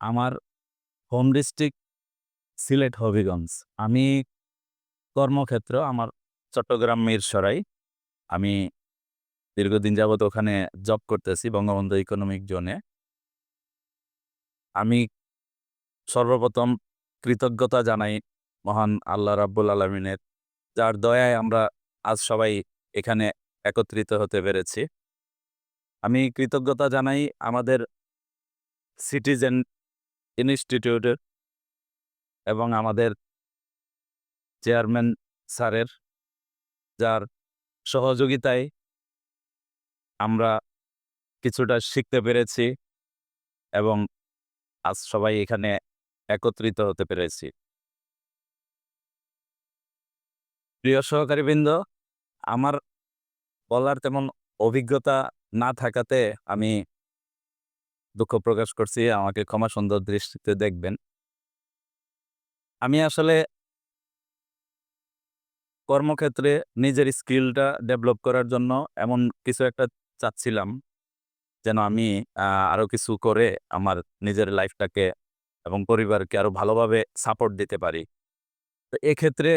আমার home district Sylhet Habiganj. আমি কর্মক্ষেত্র আমার চট্টগ্রাম মিরসরাই। আমি দীর্ঘদিন যাবৎ ওখানে জব করতেছি বঙ্গবন্ধু ইকোনমিক জোনে। আমি সর্বপ্রথম কৃতজ্ঞতা জানাই মহান আল্লাহ রাব্বুল আলামিনের। যার দয়ায় আমরা আজ সবাই এখানে একত্রিত হতে পেরেছি। আমি কৃতজ্ঞতা জানাই আমাদের সিটিজেন ইনস্টিটিউটের এবং আমাদের চেয়ারম্যান স্যারের যার সহযোগিতায় আমরা কিছুটা শিখতে পেরেছি এবং আজ সবাই এখানে একত্রিত হতে পেরেছি। প্রিয় সহকারীবৃন্দ, আমার বলার তেমন অভিজ্ঞতা না থাকাতে আমি দুঃখ প্রকাশ করছি। আমাকে ক্ষমা সুন্দর দৃষ্টিতে দেখবেন। আমি আসলে কর্মক্ষেত্রে নিজের স্কিলটা ডেভেলপ করার জন্য এমন কিছু একটা চাচ্ছিলাম। যেন আমি, আ, আরও কিছু করে আমার নিজের লাইফটাকে এবং পরিবারকে আরও ভালোভাবে সাপোর্ট দিতে পারি। তো এক্ষেত্রে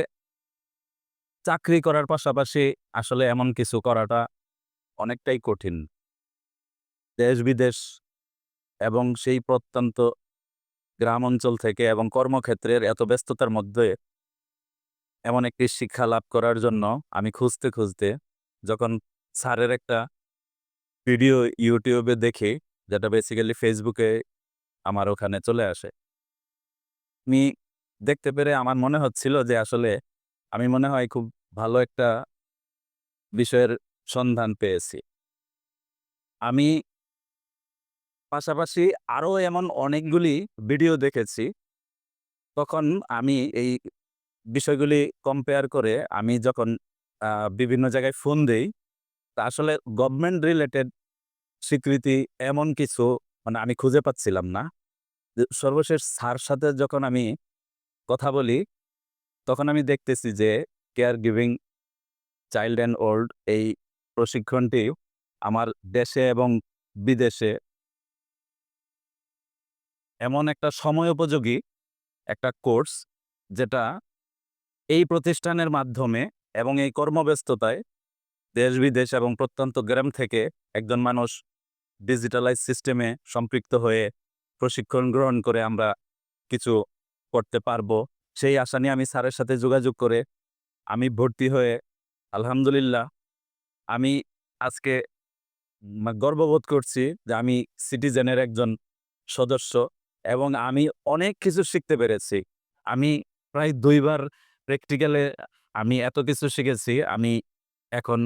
চাকরি করার পাশাপাশি আসলে এমন কিছু করাটা অনেকটাই কঠিন। দেশ-বিদেশ এবং সেই প্রত্যন্ত গ্রাম অঞ্চল থেকে এবং কর্মক্ষেত্রের এত ব্যস্ততার মধ্যে এমন একটি শিক্ষা লাভ করার জন্য আমি খুঁজতে, খুঁজতে যখন স্যারের একটা ভিডিও ইউটিউবে দেখি, যেটা বেসিক্যালি ফেসবুকে আমার ওখানে চলে আসে। আমি দেখতে পেরে আমার মনে হচ্ছিল যে আসলে আমি মনে হয় খুব ভালো একটা বিষয়ের সন্ধান পেয়েছি। আমি পাশাপাশি আরও এমন অনেকগুলি ভিডিও দেখেছি। তখন আমি এই বিষয়গুলি কম্পেয়ার করে আমি যখন বিভিন্ন জায়গায় ফোন দেই, তা আসলে গভর্নমেন্ট রিলেটেড স্বীকৃতি এমন কিছু মানে আমি খুঁজে পাচ্ছিলাম না। সর্বশেষ স্যার সাথে যখন আমি কথা বলি, তখন আমি দেখতেছি যে care giving child and old এই প্রশিক্ষণটি আমার দেশে এবং বিদেশে এমন একটা সময়োপযোগী একটা কোর্স যেটা এই প্রতিষ্ঠানের মাধ্যমে এবং এই কর্মব্যস্ততায় দেশ-বিদেশ এবং প্রত্যন্ত গ্রাম থেকে একজন মানুষ ডিজিটালাইজ সিস্টেমে সম্পৃক্ত হয়ে প্রশিক্ষণ গ্রহণ করে আমরা কিছু করতে পারব। সেই আশা নিয়ে আমি স্যারের সাথে যোগাযোগ করে আমি ভর্তি হয়ে আলহামদুলিল্লাহ আমি আজকে গর্ববোধ করছি যে আমি সিটিজেনের একজন সদস্য এবং আমি অনেক কিছু শিখতে পেরেছি। আমি প্রায় দুইবার প্র্যাকটিক্যালে আমি এত কিছু শিখেছি। আমি এখন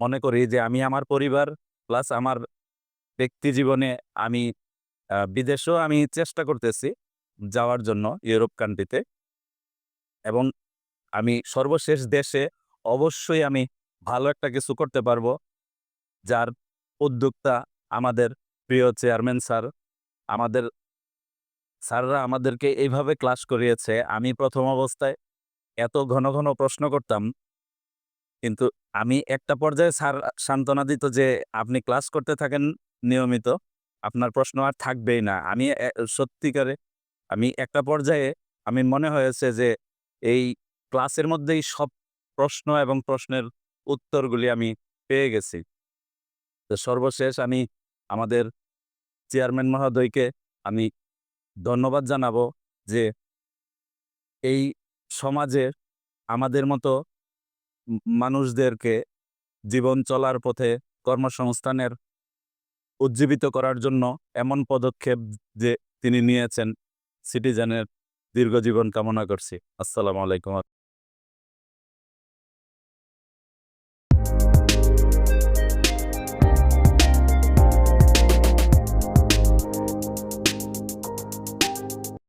মনে করি যে আমি আমার পরিবার প্লাস আমার ব্যক্তি জীবনে আমি বিদেশেও আমি চেষ্টা করতেছি যাওয়ার জন্য ইউরোপ কান্ট্রিতে। এবং আমি সর্বশেষ দেশে অবশ্যই আমি ভালো একটা কিছু করতে পারব। যার উদ্যোক্তা আমাদের প্রিয় চেয়ারম্যান স্যার। আমাদের স্যাররা আমাদেরকে এইভাবে ক্লাস করিয়েছে, আমি প্রথম অবস্থায় এত ঘন, ঘন প্রশ্ন করতাম। কিন্তু আমি একটা পর্যায়ে স্যার সান্ত্বনা দিত যে, "আপনি ক্লাস করতে থাকেন নিয়মিত। আপনার প্রশ্ন আর থাকবেই না।" আমি সত্যিকারে আমি একটা পর্যায়ে আমি মনে হয়েছে যে এই ক্লাসের মধ্যেই সব প্রশ্ন এবং প্রশ্নের উত্তরগুলি আমি পেয়ে গেছি। তো সর্বশেষ আমি আমাদের চেয়ারম্যান মহোদয়কে আমি ধন্যবাদ জানাব যে এই সমাজে আমাদের মতো মানুষদেরকে জীবন চলার পথে কর্মসংস্থানের উজ্জীবিত করার জন্য এমন পদক্ষেপ যে তিনি নিয়েছেন, সিটিজেনের দীর্ঘ জীবন কামনা করছি। আসসালামু আলাইকুম।